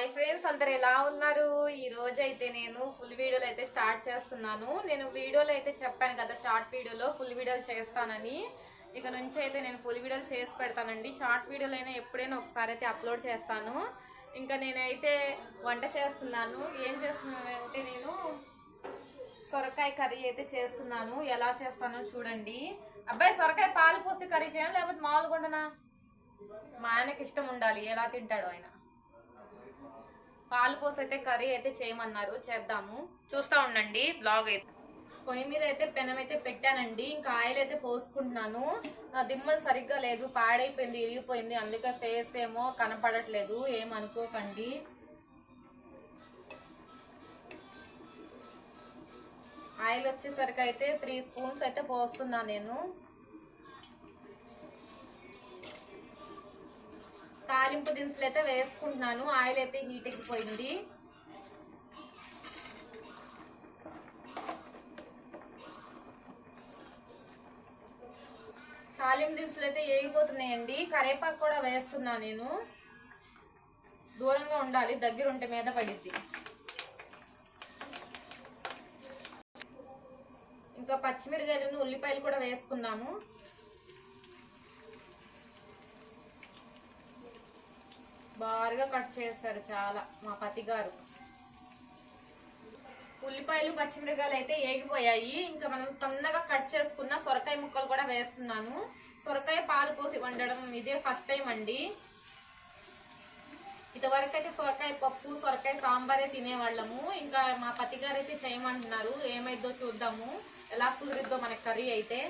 Hi friends అందరు ఎలా ఉన్నారు? ఈ రోజు అయితే నేను ఫుల్ వీడియోలు అయితే స్టార్ట్ చేస్తున్నాను. నేను వీడియోలు అయితే చెప్పాను కదా షార్ట్ వీడియోలో ఫుల్ వీడియోలు చేస్తానని. ఇక నుంచి అయితే నేను ఫుల్ వీడియోలు చేసి పెడతానండి. షార్ట్ వీడియోలు అయినా ఎప్పుడైనా ఒకసారి అయితే అప్లోడ్ చేస్తాను. ఇంకా నేనైతే వంట చేస్తున్నాను. ఏం చేస్తున్నానంటే నేను సొరకాయ కర్రీ అయితే చేస్తున్నాను. ఎలా చేస్తానో చూడండి. అబ్బాయి సొరకాయ పాలు పోసి కర్రీ చేయను లేకపోతే మామూలుగా ఉండనా మా ఆయనకి ఇష్టం ఉండాలి. ఎలా తింటాడు ఆయన. పాలు పోసి అయితే కర్రీ అయితే చేయమన్నారు. చేద్దాము. చూస్తా ఉండండి. బ్లాగ్ అయితే. పొయ్యి మీద అయితే పెనం అయితే పెట్టానండి. ఇంకా ఆయిల్ అయితే పోసుకుంటున్నాను. నా దిమ్మలు సరిగ్గా లేదు. పాడైపోయింది ఇరిగిపోయింది. అందుకే ఫేస్ ఏమో కనపడట్లేదు. ఏమనుకోకండి ఆయిల్ వచ్చేసరికి అయితే త్రీ స్పూన్స్ అయితే పోస్తున్నా నేను. తాలింపు దినుసులు అయితే వేసుకుంటున్నాను. ఆయిల్ అయితే హీట్ ఎక్కిపోయింది. తాలింపు దినుసులు అయితే వేగిపోతున్నాయండి కరేపాకు కూడా వేస్తున్నా నేను. దూరంగా ఉండాలి. దగ్గర ఉంటే మీద పడిద్ది. ఇంకా పచ్చిమిరకాయలను ఉల్లిపాయలు కూడా వేసుకున్నాము బారుగా కట్ చేస్తారు చాలా మా పతి గారు. ఉల్లిపాయలు పచ్చిమిరకాయలు అయితే ఏగిపోయాయి. ఇంకా మనం సన్నగా కట్ చేసుకున్న సొరకాయ ముక్కలు కూడా వేస్తున్నాను. సొరకాయ పాలు పోసి వండడం ఇదే ఫస్ట్ టైం అండి. ఇంతవరకు అయితే సొరకాయ పప్పు సొరకాయ సాంబారే తినేవాళ్ళము. ఇంకా మా పతి గారు అయితే చేయమంటున్నారు. ఏమైందో చూద్దాము. ఎలా కుదిరిద్దో మన కర్రీ అయితే.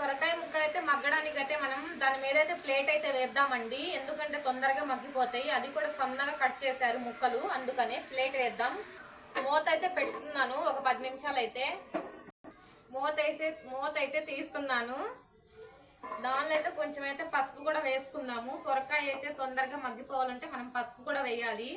సొరకాయ ముక్కలు అయితే మగ్గడానికి అయితే మనం దాని మీద అయితే ప్లేట్ అయితే వేద్దామండి. ఎందుకంటే తొందరగా మగ్గిపోతాయి. అది కూడా సన్నగా కట్ చేశారు ముక్కలు. అందుకనే ప్లేట్ వేద్దాం. మూత అయితే పెట్టుకున్నాను. ఒక పది నిమిషాలు అయితే మూత అయితే మూత అయితే తీస్తున్నాను. దానిలో అయితే కొంచెం అయితే పసుపు కూడా వేసుకున్నాము. సొరకాయ అయితే తొందరగా మగ్గిపోవాలంటే మనం పసుపు కూడా వేయాలి.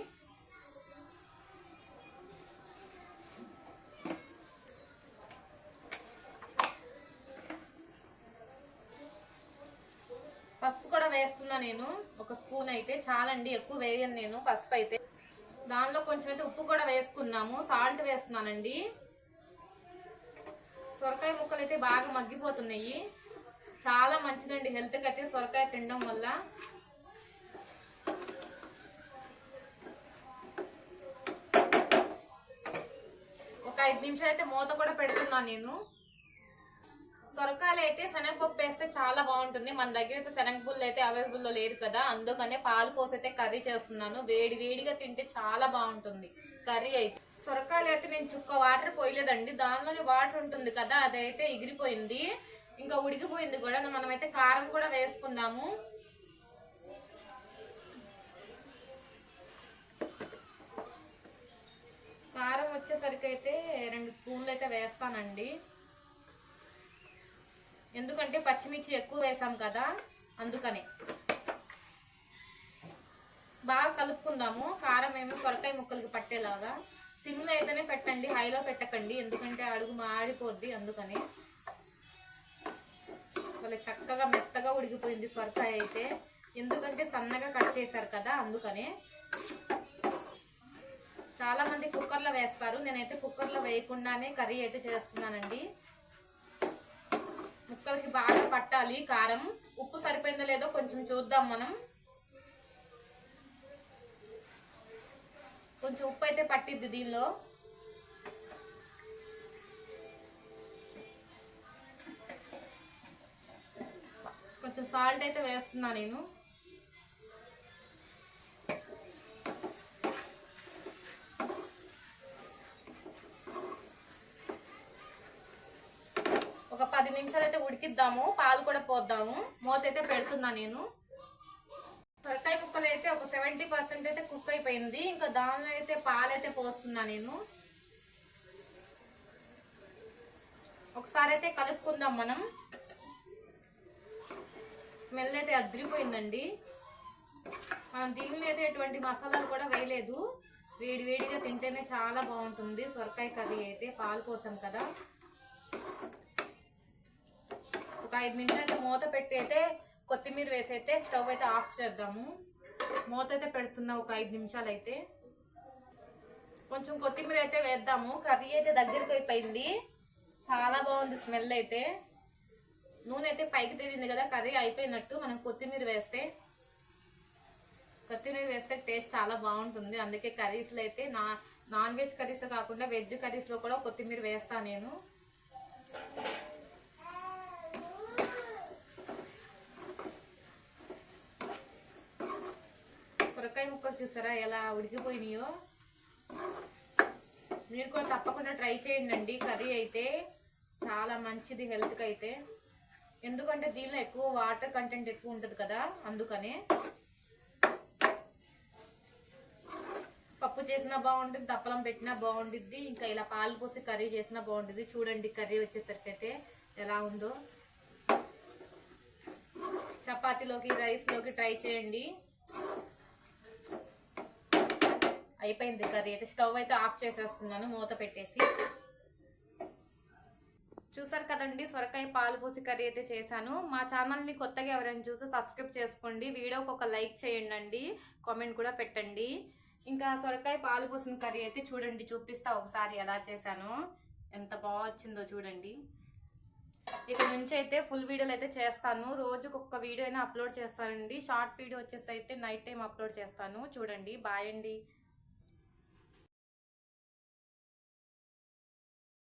వేస్తున్నా నేను. ఒక స్పూన్ అయితే చాలండి ఎక్కువ వేయను నేను పసుపు అయితే. దానిలో కొంచెం అయితే ఉప్పు కూడా వేసుకున్నాము. సాల్ట్ వేస్తున్నానండి. సొరకాయ ముక్కలు అయితే బాగా మగ్గిపోతున్నాయి. చాలా మంచిదండి హెల్త్కి అయితే సొరకాయ తినడం వల్ల. ఒక ఐదు నిమిషాలు అయితే మూత కూడా పెడుతున్నాను నేను. సొరకాయలు అయితే శనగపప్పు వేస్తే చాలా బాగుంటుంది. మన దగ్గర అయితే శనగపుల్లు అయితే అవైలబుల్లో లేదు కదా. అందుకనే పాలు పోసి అయితే కర్రీ చేస్తున్నాను. వేడి వేడిగా తింటే చాలా బాగుంటుంది కర్రీ అయితే. సొరకాయలు అయితే నేను చుక్క వాటర్ పోయలేదండి. దానిలోనే వాటర్ ఉంటుంది కదా అదైతే ఎగిరిపోయింది. ఇంకా ఉడికిపోయింది కూడా. మనమైతే కారం కూడా వేసుకుందాము. కారం వచ్చేసరికి అయితే రెండు స్పూన్లు అయితే వేస్తానండి. ఎందుకంటే పచ్చిమిర్చి ఎక్కువ వేసాం కదా అందుకనే. బాగా కలుపుకుందాము. కారం ఏమో సొరకాయ ముక్కలకి పట్టేలాగా. సిమ్లో అయితేనే పెట్టండి హైలో పెట్టకండి. ఎందుకంటే అడుగు మాడిపోద్ది అందుకని. వాళ్ళ చక్కగా మెత్తగా ఉడికిపోయింది సొరకాయ అయితే. ఎందుకంటే సన్నగా కట్ చేశారు కదా అందుకనే. చాలామంది కుక్కర్లో వేస్తారు. నేనైతే కుక్కర్లో వేయకుండానే కర్రీ అయితే చేస్తున్నానండి. బాగా కారం. ఉప్పు సరిపోయిందో లేదో కొంచెం చూద్దాం మనం. కొంచెం ఉప్పు అయితే పట్టిద్ది దీనిలో. కొంచెం సాల్ట్ అయితే వేస్తున్నా నేను. నిమిషాలు అయితే ఉడికిద్దాము పాలు కూడా పోద్దాము. మూత అయితే పెడుతున్నా నేను. సొరకాయ ముక్కలు అయితే ఒక సెవెంటీ పర్సెంట్ అయితే కుక్ అయిపోయింది. ఇంకా దానిలో అయితే పాలైతే పోస్తున్నా నేను. ఒకసారి అయితే కలుపుకుందాం మనం. స్మెల్ అయితే అదిరిపోయిందండి. మనం దీనిలో అయితే ఎటువంటి మసాలాలు కూడా వేయలేదు. వేడి వేడిగా తింటేనే చాలా బాగుంటుంది. సొరకాయ కర్రీ అయితే పాలు పోసాం కదా. ఒక ఐదు నిమిషాలు మూత పెట్టి అయితే కొత్తిమీర వేసి అయితే స్టవ్ అయితే ఆఫ్ చేద్దాము. మూత అయితే పెడుతున్నా ఒక ఐదు నిమిషాలు అయితే కొంచెం కొత్తిమీర అయితే వేద్దాము. కర్రీ అయితే దగ్గరికి అయిపోయింది. చాలా బాగుంది స్మెల్ అయితే. నూనె అయితే పైకి తిరిగింది కదా కర్రీ అయిపోయినట్టు మనం కొత్తిమీర వేస్తే. కొత్తిమీర వేస్తే టేస్ట్ చాలా బాగుంటుంది. అందుకే కర్రీస్లో అయితే నా నాన్ వెజ్ కర్రీస్ కాకుండా వెజ్ కర్రీస్లో కూడా కొత్తిమీర వేస్తాను నేను. సొరకాయ ముక్కలు చూసారా? ఎలా ఉడికిపోయినాయో? మీరు కూడా తప్పకుండా ట్రై చేయండి కర్రీ అయితే చాలా మంచిది హెల్త్కి అయితే. ఎందుకంటే దీనిలో ఎక్కువ వాటర్ కంటెంట్ ఎక్కువ ఉంటుంది కదా అందుకనే. పప్పు చేసినా బాగుంటుంది తప్పలం పెట్టినా బాగుంటుంది ఇంకా ఇలా పాలు పోసి కర్రీ చేసినా బాగుంటుంది చూడండి కర్రీ వచ్చేసరికి అయితే ఎలా ఉందో. చపాతీలోకి రైస్లోకి ట్రై చేయండి. అయిపోయింది కర్రీ. అయితే స్టవ్ అయితే ఆఫ్ చేసేస్తున్నాను మూత పెట్టేసి. చూసారు కదండి సొరకాయ పాలు పోసి కర్రీ అయితే చేశాను. మా ఛానల్ని కొత్తగా ఎవరైనా చూసి సబ్స్క్రైబ్ చేసుకోండి. వీడియోకి ఒక లైక్ చేయండి కామెంట్ కూడా పెట్టండి. ఇంకా సొరకాయ పాలు పోసిన కర్రీ అయితే చూడండి చూపిస్తా ఒకసారి ఎలా చేశాను. ఎంత బాగా వచ్చిందో చూడండి. ఇక నుంచి అయితే ఫుల్ వీడియోలు అయితే చేస్తాను. రోజుకు ఒక్క వీడియో అయినా అప్లోడ్ చేస్తానండి. షార్ట్ వీడియో వచ్చేసి అయితే నైట్ టైం అప్లోడ్ చేస్తాను. చూడండి బాయ్ అండి.